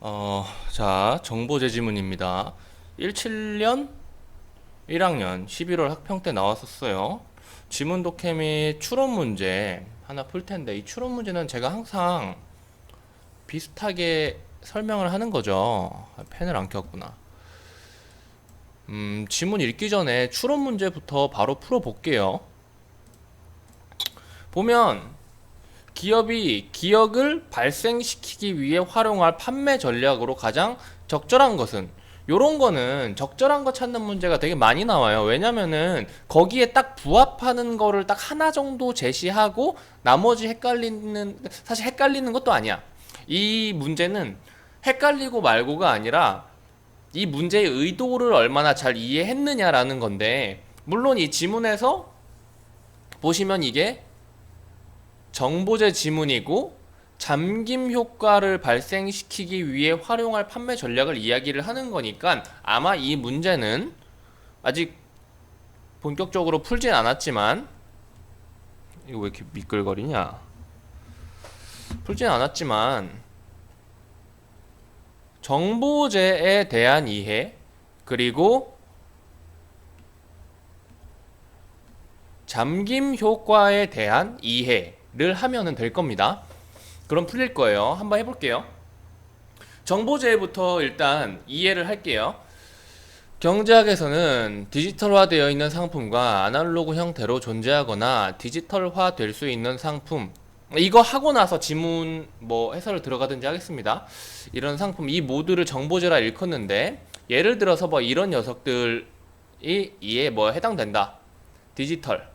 어, 자, 정보제 지문입니다. 17년 1학년 11월 학평 때 나왔었어요. 지문 독해 및 추론 문제 하나 풀 텐데 이 추론 문제는 제가 항상 비슷하게 설명을 하는 거죠. 아, 펜을 안 켰구나. 음, 지문 읽기 전에 추론 문제부터 바로 풀어 볼게요. 보면 기업이 기억을 발생시키기 위해 활용할 판매 전략으로 가장 적절한 것은 요런 거는 적절한 거 찾는 문제가 되게 많이 나와요. 왜냐면은 거기에 딱 부합하는 거를 딱 하나 정도 제시하고 나머지 헷갈리는 사실 헷갈리는 것도 아니야. 이 문제는 헷갈리고 말고가 아니라 이 문제의 의도를 얼마나 잘 이해했느냐라는 건데 물론 이 지문에서 보시면 이게 정보제 지문이고 잠김 효과를 발생시키기 위해 활용할 판매 전략을 이야기를 하는 거니까 아마 이 문제는 아직 본격적으로 풀진 않았지만 이거 왜 이렇게 미끌거리냐? 풀진 않았지만 정보제에 대한 이해 그리고 잠김 효과에 대한 이해 를 하면은 될 겁니다. 그럼 풀릴 거예요. 한번 해볼게요. 정보제부터 일단 이해를 할게요. 경제학에서는 디지털화되어 있는 상품과 아날로그 형태로 존재하거나 디지털화 될 수 있는 상품 이거 하고 나서 지문 뭐 해설을 들어가든지 하겠습니다. 이런 상품 이 모두를 정보제라 일컫는데 예를 들어서 뭐 이런 녀석들이 이에 뭐 해당된다. 디지털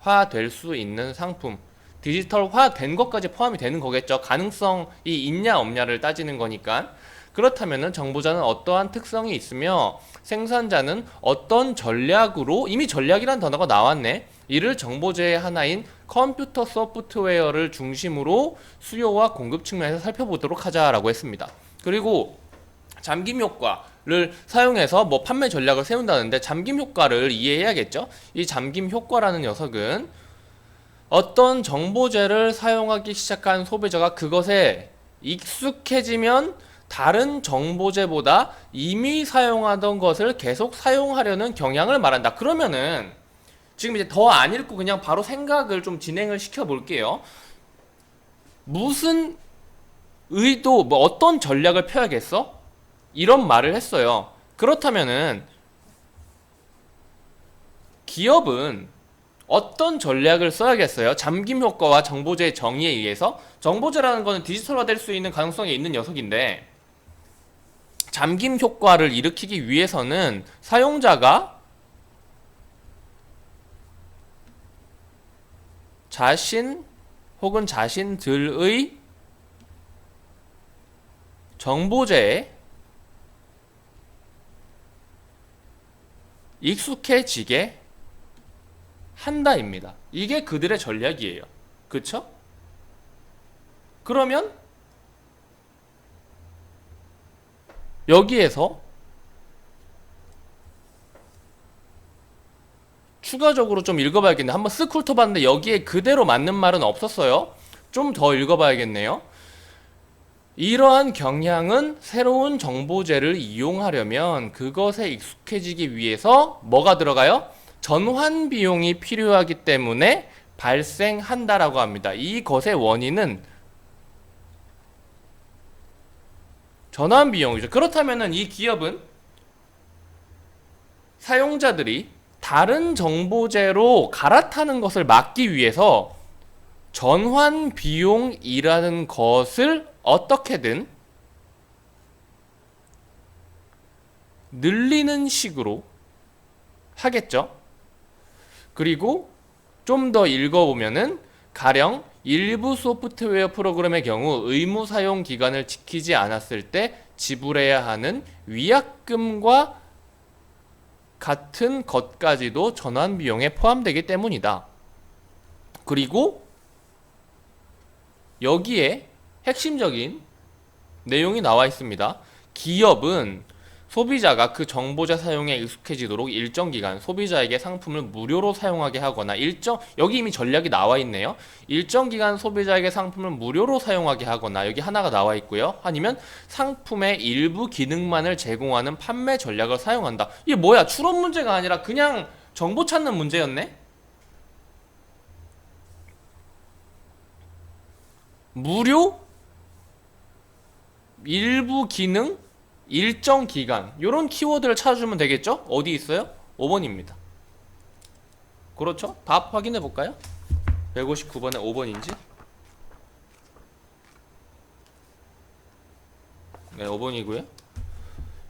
화 될 수 있는 상품 디지털화 된 것까지 포함이 되는 거겠죠. 가능성이 있냐 없냐를 따지는 거니까. 그렇다면은 정보자는 어떠한 특성이 있으며 생산자는 어떤 전략으로 이미 전략이란 단어가 나왔네. 이를 정보제의 하나인 컴퓨터 소프트웨어를 중심으로 수요와 공급 측면에서 살펴보도록 하자라고 했습니다. 그리고 잠김 효과 를 사용해서 뭐 판매 전략을 세운다는데 잠김 효과를 이해해야겠죠? 이 잠김 효과라는 녀석은 어떤 정보제를 사용하기 시작한 소비자가 그것에 익숙해지면 다른 정보제보다 이미 사용하던 것을 계속 사용하려는 경향을 말한다. 그러면은 지금 이제 더 안 읽고 그냥 바로 생각을 좀 진행을 시켜 볼게요. 무슨 의도, 뭐 어떤 전략을 펴야겠어? 이런 말을 했어요. 그렇다면은 기업은 어떤 전략을 써야겠어요? 잠김 효과와 정보제의 정의에 의해서 정보제라는 거는 디지털화될 수 있는 가능성이 있는 녀석인데 잠김 효과를 일으키기 위해서는 사용자가 자신 혹은 자신들의 정보제에 익숙해지게 한다입니다. 이게 그들의 전략이에요. 그쵸? 그러면 여기에서 추가적으로 좀 읽어봐야겠네. 한번 쓱 훑어봤는데 여기에 그대로 맞는 말은 없었어요. 좀 더 읽어봐야겠네요. 이러한 경향은 새로운 정보제를 이용하려면 그것에 익숙해지기 위해서 뭐가 들어가요? 전환 비용이 필요하기 때문에 발생한다라고 합니다. 이것의 원인은 전환 비용이죠. 그렇다면은 이 기업은 사용자들이 다른 정보제로 갈아타는 것을 막기 위해서 전환 비용이라는 것을 어떻게든 늘리는 식으로 하겠죠. 그리고 좀 더 읽어보면은 가령 일부 소프트웨어 프로그램의 경우 의무 사용 기간을 지키지 않았을 때 지불해야 하는 위약금과 같은 것까지도 전환 비용에 포함되기 때문이다. 그리고 여기에 핵심적인 내용이 나와 있습니다. 기업은 소비자가 그 정보자 사용에 익숙해지도록 일정 기간 소비자에게 상품을 무료로 사용하게 하거나 일정 여기 이미 전략이 나와 있네요. 일정 기간 소비자에게 상품을 무료로 사용하게 하거나 여기 하나가 나와 있고요. 아니면 상품의 일부 기능만을 제공하는 판매 전략을 사용한다. 이게 뭐야? 추론 문제가 아니라 그냥 정보 찾는 문제였네. 무료 일부 기능 일정 기간 이런 키워드를 찾아주면 되겠죠? 어디 있어요? 5번입니다. 그렇죠? 답 확인해 볼까요? 159번에 5번인지? 네, 5번이고요.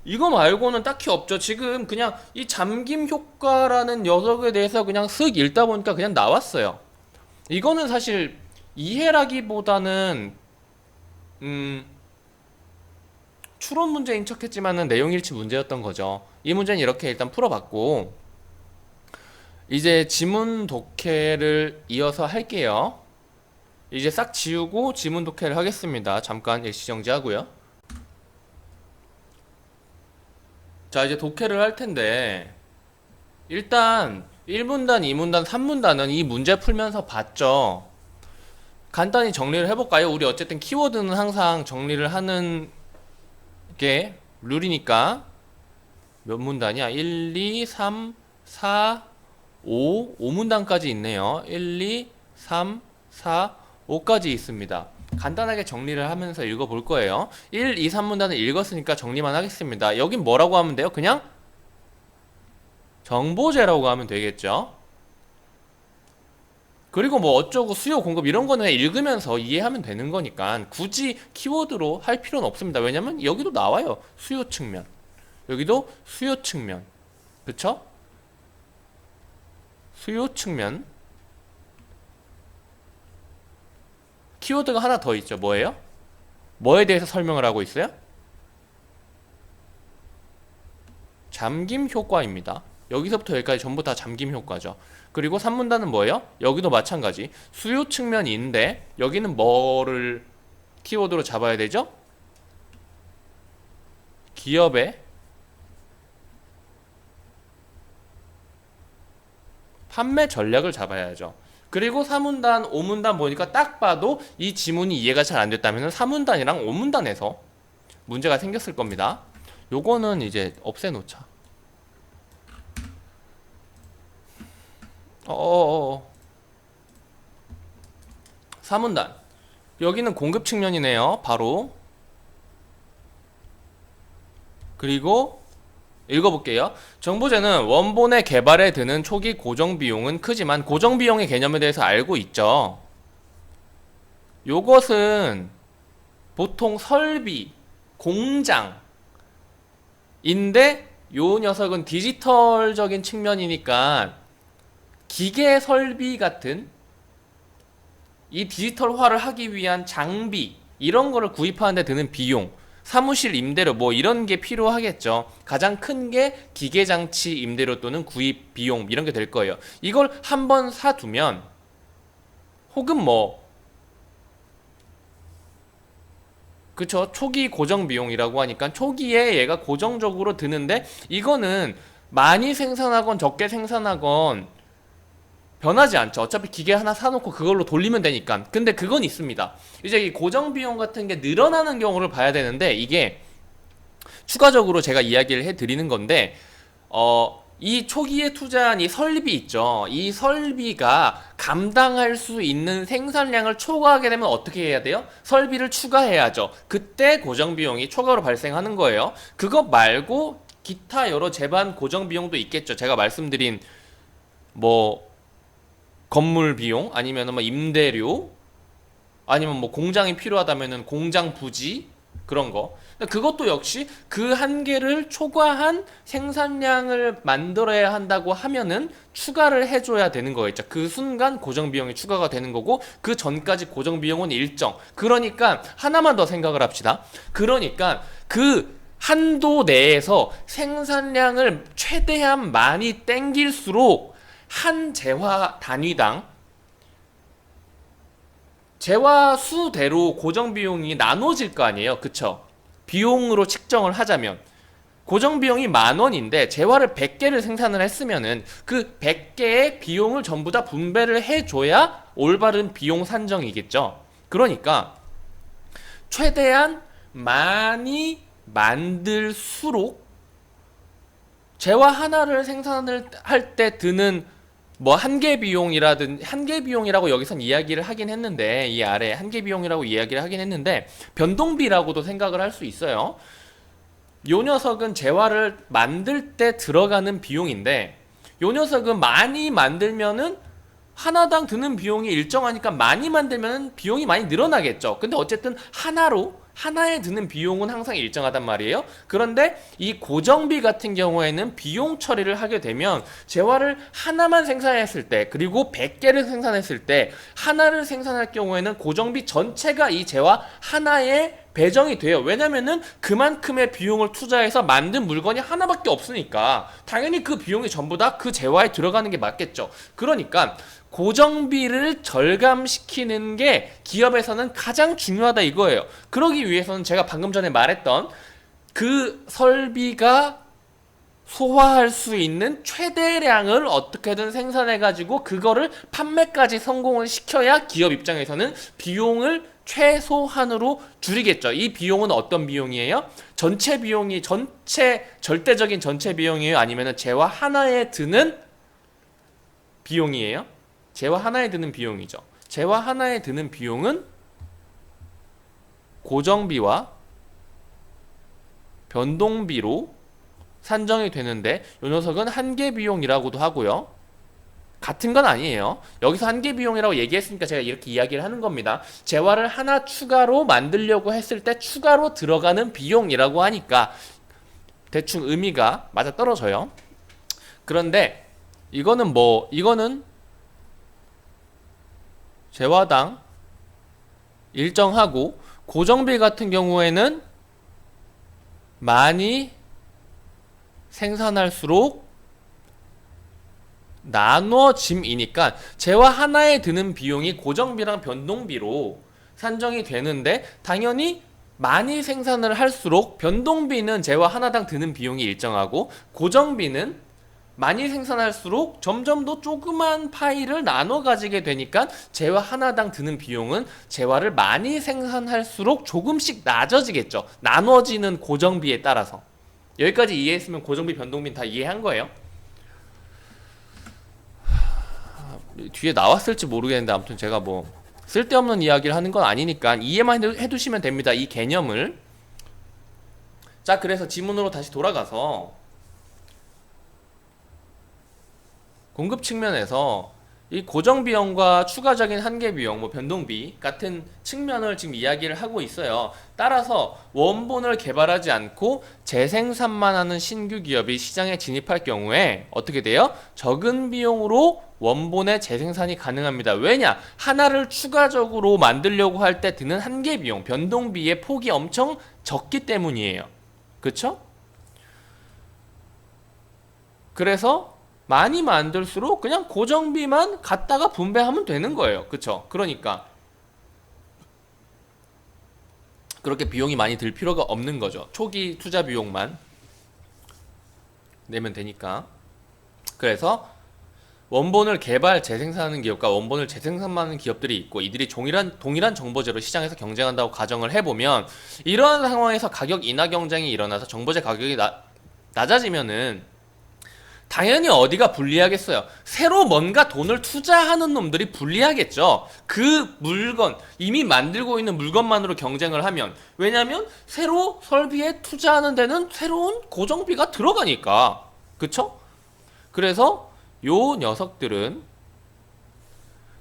이거 말고는 딱히 없죠. 지금 그냥 이 잠김 효과라는 녀석에 대해서 그냥 쓱 읽다 보니까 그냥 나왔어요. 이거는 사실 이해라기보다는 음 추론 문제인 척했지만은 내용 일치 문제였던 거죠. 이 문제는 이렇게 일단 풀어봤고 이제 지문 독해를 이어서 할게요. 이제 싹 지우고 지문 독해를 하겠습니다. 잠깐 일시 정지하고요. 자 이제 독해를 할 텐데 일단 1문단, 2문단, 3문단은 이 문제 풀면서 봤죠. 간단히 정리를 해볼까요? 우리 어쨌든 키워드는 항상 정리를 하는 게 룰이니까 몇 문단이야? 1, 2, 3, 4, 5, 5문단까지 있네요. 1, 2, 3, 4, 5까지 있습니다. 간단하게 정리를 하면서 읽어볼 거예요. 1, 2, 3문단을 읽었으니까 정리만 하겠습니다. 여긴 뭐라고 하면 돼요? 그냥 정보제라고 하면 되겠죠. 그리고 뭐 어쩌고 수요 공급 이런 거는 읽으면서 이해하면 되는 거니까 굳이 키워드로 할 필요는 없습니다. 왜냐면 여기도 나와요. 수요 측면. 여기도 수요 측면. 그쵸? 수요 측면. 키워드가 하나 더 있죠. 뭐예요? 뭐에 대해서 설명을 하고 있어요? 잠김 효과입니다. 여기서부터 여기까지 전부 다 잠김 효과죠. 그리고 3문단은 뭐예요? 여기도 마찬가지. 수요 측면인데 여기는 뭐를 키워드로 잡아야 되죠? 기업의 판매 전략을 잡아야죠. 그리고 3문단, 5문단 보니까 딱 봐도 이 지문이 이해가 잘 안 됐다면 3문단이랑 5문단에서 문제가 생겼을 겁니다. 요거는 이제 없애놓자. 어어어. 3문단. 여기는 공급 측면이네요. 바로. 그리고 읽어볼게요. 정보제는 원본의 개발에 드는 초기 고정 비용은 크지만 고정 비용의 개념에 대해서 알고 있죠. 요것은 보통 설비, 공장인데 요 녀석은 디지털적인 측면이니까 기계 설비 같은 이 디지털화를 하기 위한 장비 이런 거를 구입하는 데 드는 비용 사무실 임대료 뭐 이런 게 필요하겠죠. 가장 큰 게 기계 장치 임대료 또는 구입 비용 이런 게 될 거예요. 이걸 한 번 사두면 혹은 뭐 그쵸 초기 고정 비용이라고 하니까 초기에 얘가 고정적으로 드는데 이거는 많이 생산하건 적게 생산하건 변하지 않죠. 어차피 기계 하나 사놓고 그걸로 돌리면 되니까. 근데 그건 있습니다. 이제 이 고정 비용 같은 게 늘어나는 경우를 봐야 되는데 이게 추가적으로 제가 이야기를 해드리는 건데 어, 이 초기에 투자한 이 설비 있죠. 이 설비가 감당할 수 있는 생산량을 초과하게 되면 어떻게 해야 돼요? 설비를 추가해야죠. 그때 고정 비용이 초과로 발생하는 거예요. 그것 말고 기타 여러 재반 고정 비용도 있겠죠. 제가 말씀드린 뭐 건물 비용 아니면 뭐 임대료 아니면 뭐 공장이 필요하다면은 공장 부지 그런 거. 그것도 역시 그 한계를 초과한 생산량을 만들어야 한다고 하면은 추가를 해줘야 되는 거겠죠. 그 순간 고정 비용이 추가가 되는 거고 그 전까지 고정 비용은 일정. 그러니까 하나만 더 생각을 합시다. 그러니까 그 한도 내에서 생산량을 최대한 많이 땡길수록 한 재화 단위당 재화 수대로 고정 비용이 나눠질 거 아니에요. 그쵸? 비용으로 측정을 하자면 고정 비용이 만 원인데 재화를 100개를 생산을 했으면은 그 100개의 비용을 전부 다 분배를 해 줘야 올바른 비용 산정이겠죠. 그러니까 최대한 많이 만들수록 재화 하나를 생산을 할 때 드는 뭐 한계 비용이라든 한계 비용이라고 여기선 이야기를 하긴 했는데 이 아래 한계 비용이라고 이야기를 하긴 했는데 변동비라고도 생각을 할 수 있어요. 요 녀석은 재화를 만들 때 들어가는 비용인데 요 녀석은 많이 만들면은 하나당 드는 비용이 일정하니까 많이 만들면 비용이 많이 늘어나겠죠. 근데 어쨌든 하나로 하나에 드는 비용은 항상 일정하단 말이에요. 그런데 이 고정비 같은 경우에는 비용 처리를 하게 되면 재화를 하나만 생산했을 때 그리고 100개를 생산했을 때 하나를 생산할 경우에는 고정비 전체가 이 재화 하나에 배정이 돼요. 왜냐면은 그만큼의 비용을 투자해서 만든 물건이 하나밖에 없으니까 당연히 그 비용이 전부 다 그 재화에 들어가는 게 맞겠죠. 그러니까 고정비를 절감시키는 게 기업에서는 가장 중요하다 이거예요. 그러기 위해서는 제가 방금 전에 말했던 그 설비가 소화할 수 있는 최대량을 어떻게든 생산해 가지고 그거를 판매까지 성공을 시켜야 기업 입장에서는 비용을 최소한으로 줄이겠죠. 이 비용은 어떤 비용이에요? 전체 비용이 전체 절대적인 전체 비용이에요? 아니면은 재화 하나에 드는 비용이에요? 재화 하나에 드는 비용이죠. 재화 하나에 드는 비용은 고정비와 변동비로 산정이 되는데 이 녀석은 한계 비용이라고도 하고요. 같은 건 아니에요. 여기서 한계 비용이라고 얘기했으니까 제가 이렇게 이야기를 하는 겁니다. 재화를 하나 추가로 만들려고 했을 때 추가로 들어가는 비용이라고 하니까 대충 의미가 맞아 떨어져요. 그런데 이거는 뭐 이거는 재화당 일정하고 고정비 같은 경우에는 많이 생산할수록 나눠짐이니까 재화 하나에 드는 비용이 고정비랑 변동비로 산정이 되는데 당연히 많이 생산을 할수록 변동비는 재화 하나당 드는 비용이 일정하고 고정비는 많이 생산할수록 점점 더 조그만 파이를 나눠 가지게 되니까 재화 하나당 드는 비용은 재화를 많이 생산할수록 조금씩 낮아지겠죠. 나눠지는 고정비에 따라서. 여기까지 이해했으면 고정비 변동비는 다 이해한 거예요. 뒤에 나왔을지 모르겠는데 아무튼 제가 뭐 쓸데없는 이야기를 하는 건 아니니까 이해만 해두- 해두시면 됩니다. 이 개념을. 자, 그래서 지문으로 다시 돌아가서 공급 측면에서 이 고정 비용과 추가적인 한계 비용, 뭐 변동비 같은 측면을 지금 이야기를 하고 있어요. 따라서 원본을 개발하지 않고 재생산만 하는 신규 기업이 시장에 진입할 경우에 어떻게 돼요? 적은 비용으로 원본의 재생산이 가능합니다. 왜냐? 하나를 추가적으로 만들려고 할 때 드는 한계 비용, 변동비의 폭이 엄청 적기 때문이에요. 그쵸? 그래서 많이 만들수록 그냥 고정비만 갖다가 분배하면 되는 거예요. 그쵸? 그러니까 그렇게 비용이 많이 들 필요가 없는 거죠. 초기 투자 비용만 내면 되니까. 그래서 원본을 개발 재생산하는 기업과 원본을 재생산만 하는 기업들이 있고 이들이 동일한 동일한 정보제로 시장에서 경쟁한다고 가정을 해보면 이러한 상황에서 가격 인하 경쟁이 일어나서 정보제 가격이 나, 낮아지면은 당연히 어디가 불리하겠어요. 새로 뭔가 돈을 투자하는 놈들이 불리하겠죠. 그 물건, 이미 만들고 있는 물건만으로 경쟁을 하면. 왜냐면 새로 설비에 투자하는 데는 새로운 고정비가 들어가니까. 그쵸? 그래서 요 녀석들은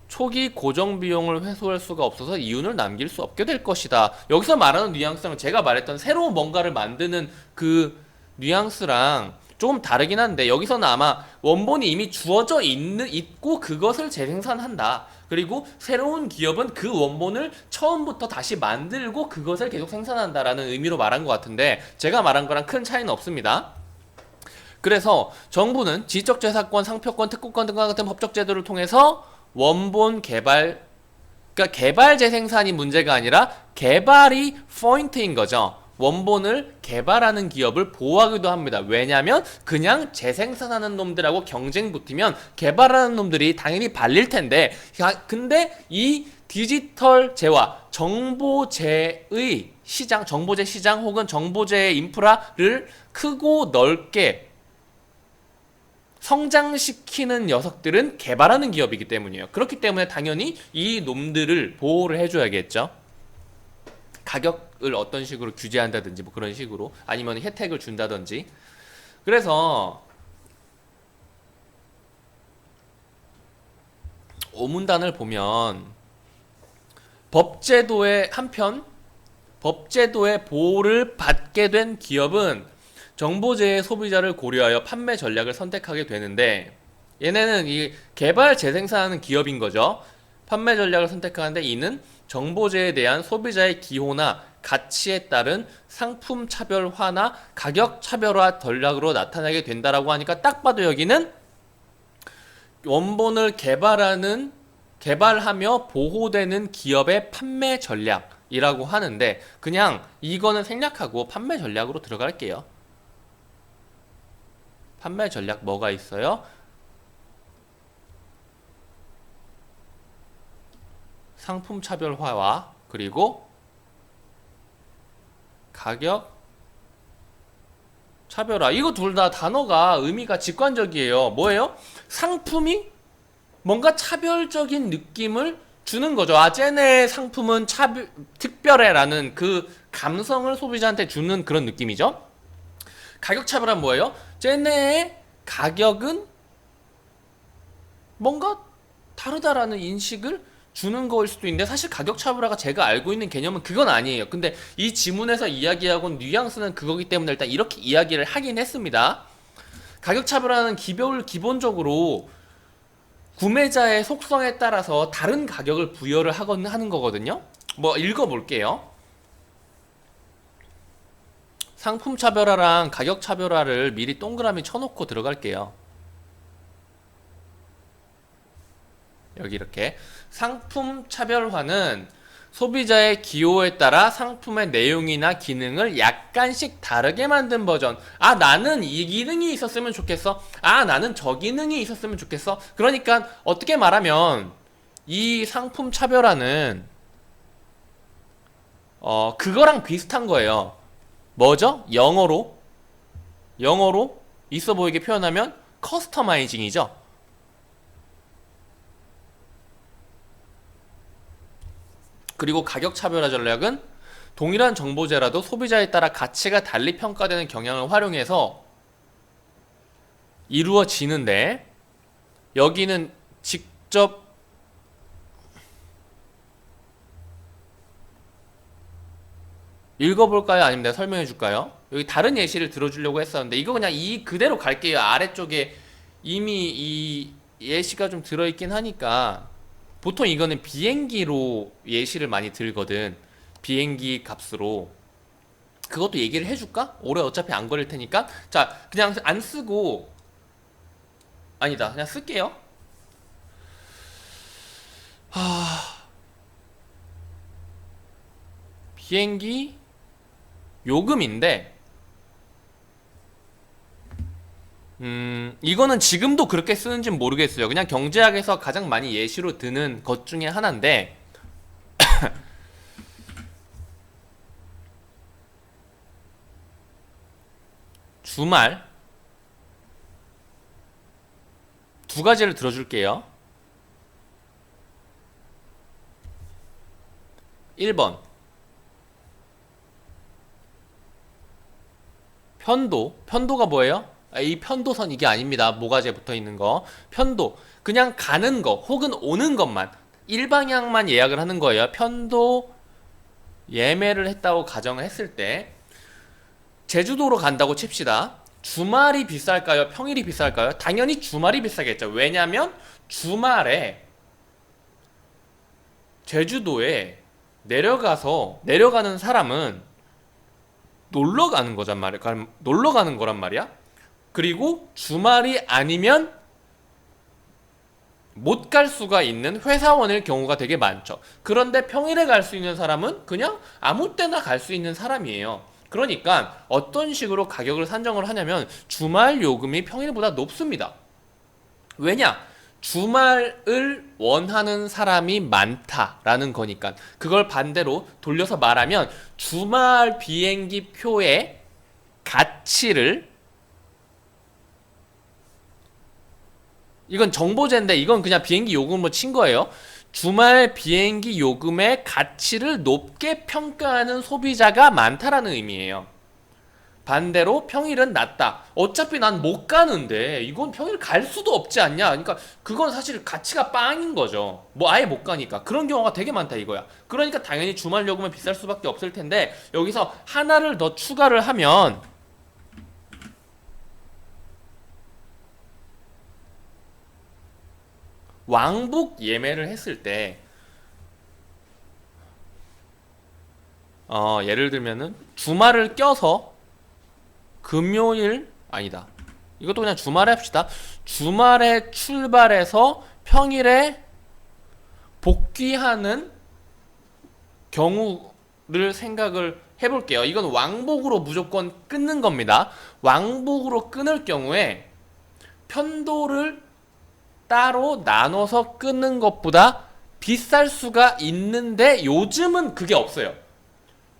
초기 고정 비용을 회수할 수가 없어서 이윤을 남길 수 없게 될 것이다. 여기서 말하는 뉘앙스는 제가 말했던 새로운 뭔가를 만드는 그 뉘앙스랑 조금 다르긴 한데 여기서는 아마 원본이 이미 주어져 있는 있고 그것을 재생산한다. 그리고 새로운 기업은 그 원본을 처음부터 다시 만들고 그것을 계속 생산한다라는 의미로 말한 것 같은데 제가 말한 거랑 큰 차이는 없습니다. 그래서 정부는 지적재산권, 상표권, 특허권 등과 같은 법적 제도를 통해서 원본 개발, 그러니까 개발 재생산이 문제가 아니라 개발이 포인트인 거죠. 원본을 개발하는 기업을 보호하기도 합니다. 왜냐하면 그냥 재생산하는 놈들하고 경쟁 붙으면 개발하는 놈들이 당연히 발릴 텐데, 야, 근데 이 디지털재와 정보재의 시장, 정보재 시장 혹은 정보재의 인프라를 크고 넓게 성장시키는 녀석들은 개발하는 기업이기 때문이에요. 그렇기 때문에 당연히 이 놈들을 보호를 해줘야겠죠. 가격 을 어떤 식으로 규제한다든지 뭐 그런 식으로 아니면 혜택을 준다든지. 그래서 오문단을 보면 법제도의 한편 법제도의 보호를 받게 된 기업은 정보재해 소비자를 고려하여 판매 전략을 선택하게 되는데 얘네는 이 개발 재생산하는 기업인 거죠. 판매 전략을 선택하는데 이는 정보재에 대한 소비자의 기호나 가치에 따른 상품 차별화나 가격 차별화 전략으로 나타나게 된다라고 하니까 딱 봐도 여기는 원본을 개발하는 개발하며 보호되는 기업의 판매 전략이라고 하는데 그냥 이거는 생략하고 판매 전략으로 들어갈게요. 판매 전략 뭐가 있어요? 상품 차별화와 그리고 가격 차별화. 이거 둘 다 단어가 의미가 직관적이에요. 뭐예요? 상품이 뭔가 차별적인 느낌을 주는 거죠. 아, 쟤네 상품은 차별, 특별해 라는 그 감성을 소비자한테 주는 그런 느낌이죠. 가격 차별은 뭐예요? 쟤네의 가격은 뭔가 다르다라는 인식을 주는 거일 수도 있는데 사실 가격 차별화가 제가 알고 있는 개념은 그건 아니에요. 근데 이 지문에서 이야기하고 뉘앙스는 그거기 때문에 일단 이렇게 이야기를 하긴 했습니다. 가격 차별화는 기별 기본적으로 구매자의 속성에 따라서 다른 가격을 부여를 하건 하는 거거든요. 뭐 읽어볼게요. 상품 차별화랑 가격 차별화를 미리 동그라미 쳐놓고 들어갈게요. 여기 이렇게 상품 차별화는 소비자의 기호에 따라 상품의 내용이나 기능을 약간씩 다르게 만든 버전. 아, 나는 이 기능이 있었으면 좋겠어. 아, 나는 저 기능이 있었으면 좋겠어. 그러니까 어떻게 말하면 이 상품 차별화는 어, 그거랑 비슷한 거예요. 뭐죠? 영어로 영어로 있어 보이게 표현하면 커스터마이징이죠. 그리고 가격 차별화 전략은 동일한 정보재라도 소비자에 따라 가치가 달리 평가되는 경향을 활용해서 이루어지는데 여기는 직접 읽어볼까요? 아니면 내가 설명해 줄까요? 여기 다른 예시를 들어주려고 했었는데 이거 그냥 이 그대로 갈게요. 아래쪽에 이미 이 예시가 좀 들어있긴 하니까 보통 이거는 비행기로 예시를 많이 들거든. 비행기 값으로. 그것도 얘기를 해줄까? 오래 어차피 안 걸릴 테니까. 자, 그냥 안 쓰고. 아니다. 그냥 쓸게요. 하... 비행기 요금인데, 음, 이거는 지금도 그렇게 쓰는지 모르겠어요. 그냥 경제학에서 가장 많이 예시로 드는 것 중에 하나인데, 주말 두 가지를 들어줄게요. 1번 편도 편도가 뭐예요? 아, 이 편도선 이게 아닙니다. 모가지에 붙어 있는 거. 편도. 그냥 가는 거 혹은 오는 것만 일방향만 예약을 하는 거예요. 편도 예매를 했다고 가정을 했을 때 제주도로 간다고 칩시다. 주말이 비쌀까요? 평일이 비쌀까요? 당연히 주말이 비싸겠죠. 왜냐면 주말에 제주도에 내려가서 내려가는 사람은 놀러 가는 거란 말이야. 놀러 가는 거란 말이야. 그리고 주말이 아니면 못 갈 수가 있는 회사원일 경우가 되게 많죠. 그런데 평일에 갈 수 있는 사람은 그냥 아무 때나 갈 수 있는 사람이에요. 그러니까 어떤 식으로 가격을 산정을 하냐면 주말 요금이 평일보다 높습니다. 왜냐? 주말을 원하는 사람이 많다라는 거니까 그걸 반대로 돌려서 말하면 주말 비행기 표의 가치를 이건 정보제인데 이건 그냥 비행기 요금으로 친 거예요. 주말 비행기 요금의 가치를 높게 평가하는 소비자가 많다라는 의미예요. 반대로 평일은 낮다. 어차피 난 못 가는데 이건 평일 갈 수도 없지 않냐? 그러니까 그건 사실 가치가 빵인 거죠. 뭐 아예 못 가니까 그런 경우가 되게 많다 이거야. 그러니까 당연히 주말 요금은 비쌀 수밖에 없을 텐데 여기서 하나를 더 추가를 하면 왕복 예매를 했을 때 어, 예를 들면은 주말을 껴서 금요일 아니다. 이것도 그냥 주말에 합시다. 주말에 출발해서 평일에 복귀하는 경우를 생각을 해볼게요. 이건 왕복으로 무조건 끊는 겁니다. 왕복으로 끊을 경우에 편도를 따로 나눠서 끊는 것보다 비쌀 수가 있는데 요즘은 그게 없어요.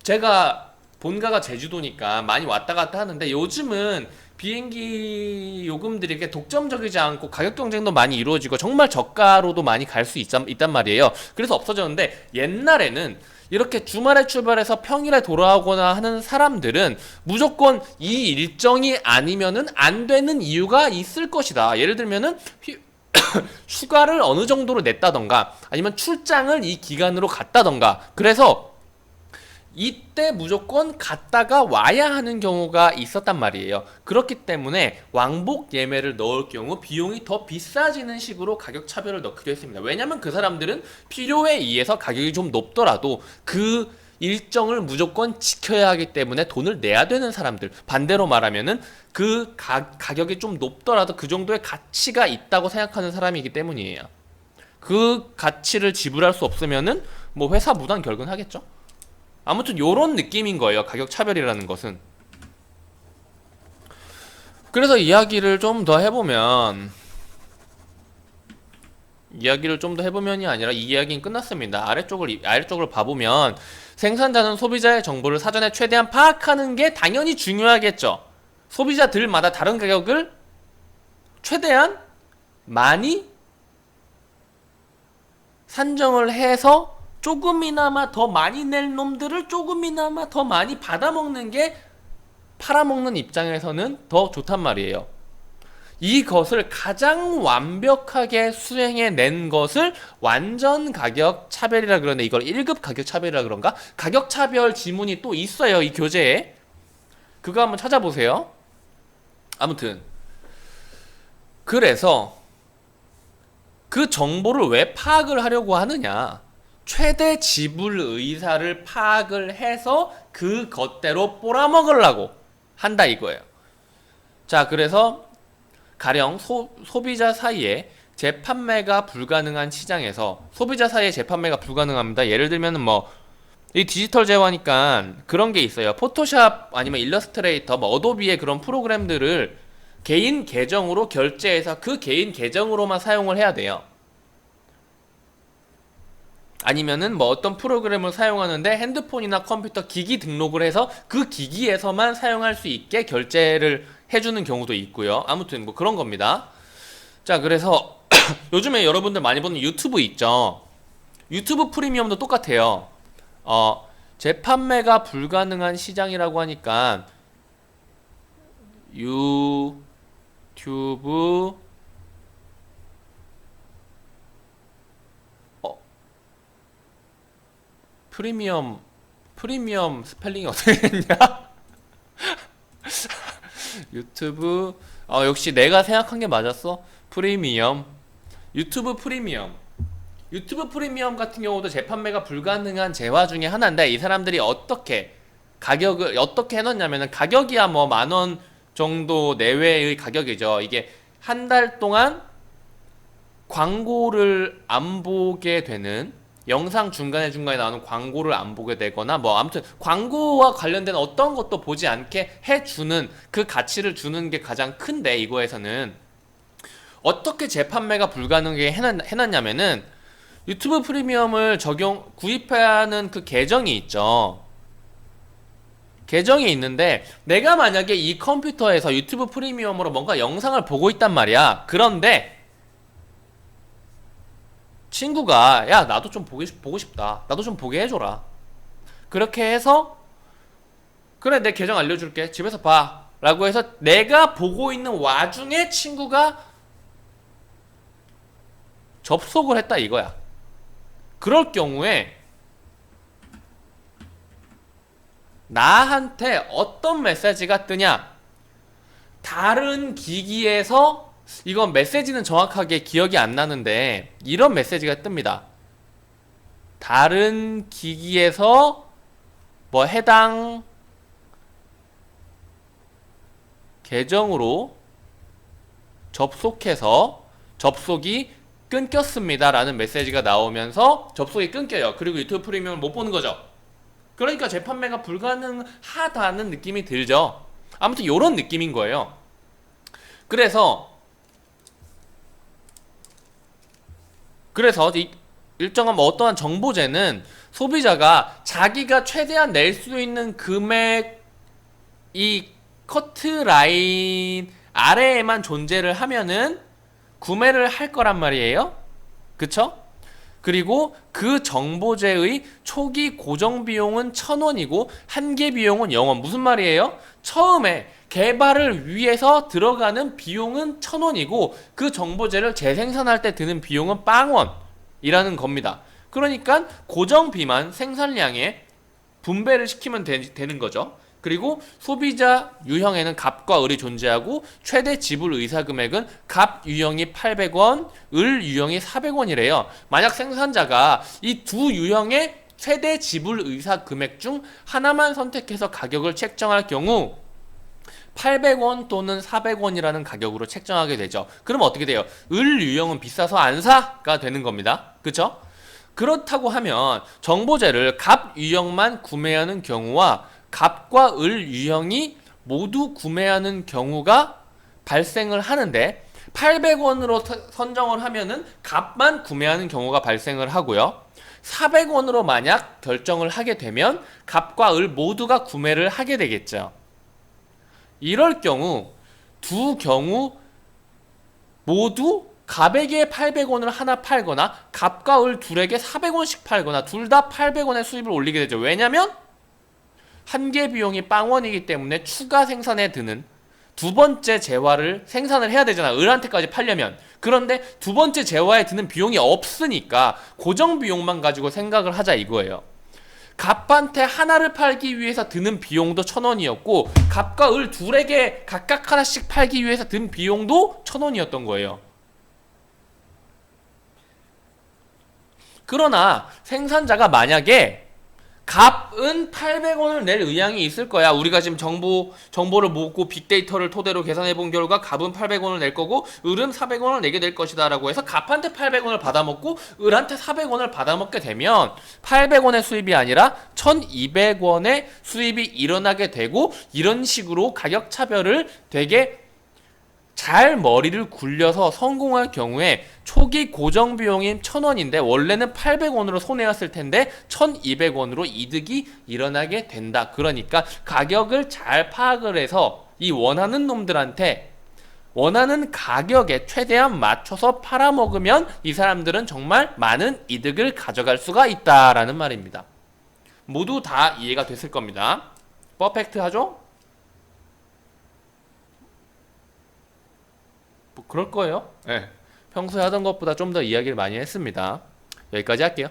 제가 본가가 제주도니까 많이 왔다 갔다 하는데 요즘은 비행기 요금들이 이렇게 독점적이지 않고 가격 경쟁도 많이 이루어지고 정말 저가로도 많이 갈 수 있단 말이에요. 그래서 없어졌는데 옛날에는 이렇게 주말에 출발해서 평일에 돌아오거나 하는 사람들은 무조건 이 일정이 아니면은 안 되는 이유가 있을 것이다. 예를 들면은 휴가를 어느 정도로 냈다던가 아니면 출장을 이 기간으로 갔다던가 그래서 이때 무조건 갔다가 와야 하는 경우가 있었단 말이에요. 그렇기 때문에 왕복 예매를 넣을 경우 비용이 더 비싸지는 식으로 가격 차별을 넣기도 했습니다. 왜냐면 그 사람들은 필요에 의해서 가격이 좀 높더라도 그 일정을 무조건 지켜야 하기 때문에 돈을 내야 되는 사람들. 반대로 말하면은 그 가, 가격이 좀 높더라도 그 정도의 가치가 있다고 생각하는 사람이기 때문이에요. 그 가치를 지불할 수 없으면은 뭐 회사 무단 결근하겠죠. 아무튼 요런 느낌인 거예요. 가격 차별이라는 것은. 그래서 이야기를 좀 더 해보면 이야기를 좀 더 해보면이 아니라 이 이야기는 끝났습니다. 아래쪽을 아래쪽을 봐보면 생산자는 소비자의 정보를 사전에 최대한 파악하는 게 당연히 중요하겠죠. 소비자들마다 다른 가격을 최대한 많이 산정을 해서 조금이나마 더 많이 낼 놈들을 조금이나마 더 많이 받아먹는 게 팔아먹는 입장에서는 더 좋단 말이에요. 이것을 가장 완벽하게 수행해 낸 것을 완전 가격 차별이라 그러는데 이걸 1급 가격 차별이라 그런가? 가격 차별 지문이 또 있어요. 이 교재에. 그거 한번 찾아보세요. 아무튼 그래서 그 정보를 왜 파악을 하려고 하느냐? 최대 지불 의사를 파악을 해서 그 것대로 꼬라먹으려고 한다 이거예요. 자, 그래서 가령 소, 소비자 사이에 재판매가 불가능한 시장에서 소비자 사이에 재판매가 불가능합니다. 예를 들면은 뭐 이 디지털 재화니까 그런 게 있어요. 포토샵 아니면 일러스트레이터, 뭐 어도비의 그런 프로그램들을 개인 계정으로 결제해서 그 개인 계정으로만 사용을 해야 돼요. 아니면은 뭐 어떤 프로그램을 사용하는데 핸드폰이나 컴퓨터 기기 등록을 해서 그 기기에서만 사용할 수 있게 결제를 해주는 경우도 있고요. 아무튼 뭐 그런 겁니다. 자, 그래서 요즘에 여러분들 많이 보는 유튜브 있죠. 유튜브 프리미엄도 똑같아요. 어, 재판매가 불가능한 시장이라고 하니까 유튜브 프리미엄 프리미엄 스펠링이 어떻게 됐냐? 유튜브 어 역시 내가 생각한 게 맞았어. 프리미엄 유튜브 프리미엄 유튜브 프리미엄 같은 경우도 재판매가 불가능한 재화 중에 하나인데 이 사람들이 어떻게 가격을 어떻게 해놓냐면은 가격이야 뭐 만 원 정도 내외의 가격이죠. 이게 한 달 동안 광고를 안 보게 되는 영상 중간에 중간에 나오는 광고를 안 보게 되거나 뭐 아무튼 광고와 관련된 어떤 것도 보지 않게 해주는 그 가치를 주는 게 가장 큰데 이거에서는 어떻게 재판매가 불가능하게 해놨, 해놨냐면은 유튜브 프리미엄을 적용 구입하는 그 계정이 있죠. 계정이 있는데 내가 만약에 이 컴퓨터에서 유튜브 프리미엄으로 뭔가 영상을 보고 있단 말이야. 그런데 친구가 야 나도 좀 보기 싶- 보고 싶다. 나도 좀 보게 해줘라. 그렇게 해서 그래 내 계정 알려줄게. 집에서 봐. 라고 해서 내가 보고 있는 와중에 친구가 접속을 했다 이거야. 그럴 경우에 나한테 어떤 메시지가 뜨냐? 다른 기기에서 이건 메시지는 정확하게 기억이 안 나는데 이런 메시지가 뜹니다. 다른 기기에서 뭐 해당 계정으로 접속해서 접속이 끊겼습니다. 라는 메시지가 나오면서 접속이 끊겨요. 그리고 유튜브 프리미엄을 못 보는 거죠. 그러니까 재판매가 불가능하다는 느낌이 들죠. 아무튼 이런 느낌인 거예요. 그래서 그래서 이 일정한 뭐 어떠한 정보제는 소비자가 자기가 최대한 낼 수 있는 금액 이 커트 라인 아래에만 존재를 하면은 구매를 할 거란 말이에요. 그쵸? 그리고 그 정보제의 초기 고정 비용은 천 원이고 한계 비용은 0원. 무슨 말이에요? 처음에 개발을 위해서 들어가는 비용은 천 원이고 그 정보제를 재생산할 때 드는 비용은 빵원이라는 겁니다. 그러니까 고정비만 생산량에 분배를 시키면 되, 는 거죠. 그리고 소비자 유형에는 갑과 을이 존재하고 최대 지불 의사 금액은 갑 유형이 800원, 을 유형이 400원이래요. 만약 생산자가 이 두 유형의 최대 지불 의사 금액 중 하나만 선택해서 가격을 책정할 경우 800원 또는 400원이라는 가격으로 책정하게 되죠. 그럼 어떻게 돼요? 을 유형은 비싸서 안 사가 되는 겁니다. 그렇죠? 그렇다고 하면 정보제를 갑 유형만 구매하는 경우와 갑과 을 유형이 모두 구매하는 경우가 발생을 하는데 800원으로 선정을 하면은 갑만 구매하는 경우가 발생을 하고요. 400원으로 만약 결정을 하게 되면 갑과 을 모두가 구매를 하게 되겠죠. 이럴 경우 두 경우 모두 갑에게 800원을 하나 팔거나 갑과 을 둘에게 400원씩 팔거나 둘 다 800원의 수입을 올리게 되죠. 왜냐면 한 개 비용이 빵원이기 때문에 추가 생산에 드는 두 번째 재화를 생산을 해야 되잖아. 을한테까지 팔려면. 그런데 두 번째 재화에 드는 비용이 없으니까 고정 비용만 가지고 생각을 하자 이거예요. 갑한테 하나를 팔기 위해서 드는 비용도 천 원이었고 갑과 을 둘에게 각각 하나씩 팔기 위해서 든 비용도 천 원이었던 거예요. 그러나 생산자가 만약에 갑은 800원을 낼 의향이 있을 거야. 우리가 지금 정보 정보를 모으고 빅데이터를 토대로 계산해 본 결과 갑은 800원을 낼 거고 을은 400원을 내게 될 것이다라고 해서 갑한테 800원을 받아먹고 을한테 400원을 받아먹게 되면 800원의 수입이 아니라 1200원의 수입이 일어나게 되고 이런 식으로 가격 차별을 되게 잘 머리를 굴려서 성공할 경우에 초기 고정 비용인 1000원인데 원래는 800원으로 손해였을 텐데 1200원으로 이득이 일어나게 된다. 그러니까 가격을 잘 파악을 해서 이 원하는 놈들한테 원하는 가격에 최대한 맞춰서 팔아먹으면 이 사람들은 정말 많은 이득을 가져갈 수가 있다라는 말입니다. 모두 다 이해가 됐을 겁니다. 퍼펙트 하죠? 그럴 거예요. 네. 평소에 하던 것보다 좀 더 이야기를 많이 했습니다. 여기까지 할게요.